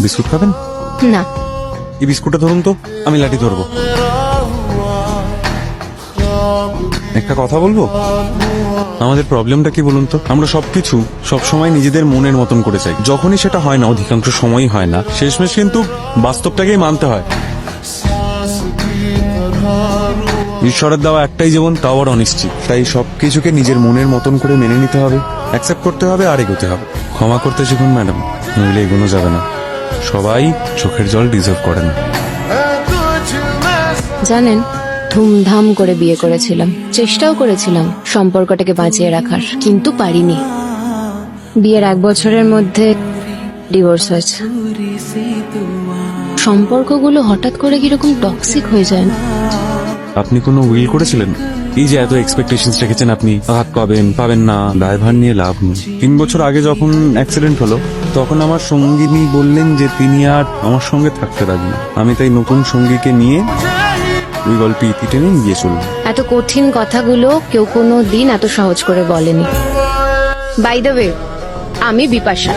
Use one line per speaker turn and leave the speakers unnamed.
Biscuit খাবেন?
না।
এই বিস্কুটটা ধরুন তো আমি লাঠি ধরবো। একটা কথা বলব? আমাদের প্রবলেমটা কি বলুন তো? আমরা সবকিছু সবসময় নিজেদের মনের মতন করে চাই। যখনই সেটা হয় না অধিকাংশ সময়ই হয় না। শেষমেশ কিন্তু বাস্তবটাকেই মানতে হয়। ঈশ্বরের দেওয়া একটাই জীবন তাও আর অনিশ্চিত। তাই সবকিছুকে নিজের মনের মতন করে মেনে নিতে হবে অ্যাকসেপ্ট করতে হবে আর এগোতে হবে। ক্ষমা করতে শিখুন ম্যাডাম নইলে এগোনো যাবে না। সবাই চোখের জল ডিজার্ভ করে না
জানেন ধুমধাম করে বিয়ে করেছিলাম চেষ্টাও করেছিলাম সম্পর্কটাকে বাঁচিয়ে রাখার কিন্তু পারিনি। বিয়ের এক বছরের মধ্যে ডিভোর্স হয়েছে। সম্পর্কগুলো হঠাৎ করে কীরকম টক্সিক হয়ে যায়
আপনি কোনো উইল করেছিলেন? এই যে এত এক্সপেকটেশন রেখেছেন আপনি ভাগ পাবেন পাবেন না, দায়ভার নিয়ে লাভ নেই। তিন বছর আগে যখন অ্যাক্সিডেন্ট হলো, তখন আমার সঙ্গিনী বললেন যে তিনি আর আমার সঙ্গে থাকতে রাজি আমি তাই নতুন সঙ্গীকে নিয়ে ওই গল্পে ইতি গিয়ে চললাম।
এত কঠিন কথাগুলো কেউ কোনো দিন এত সহজ করে বলেনি। বাই দ্য ওয়ে আমি বিপাশা।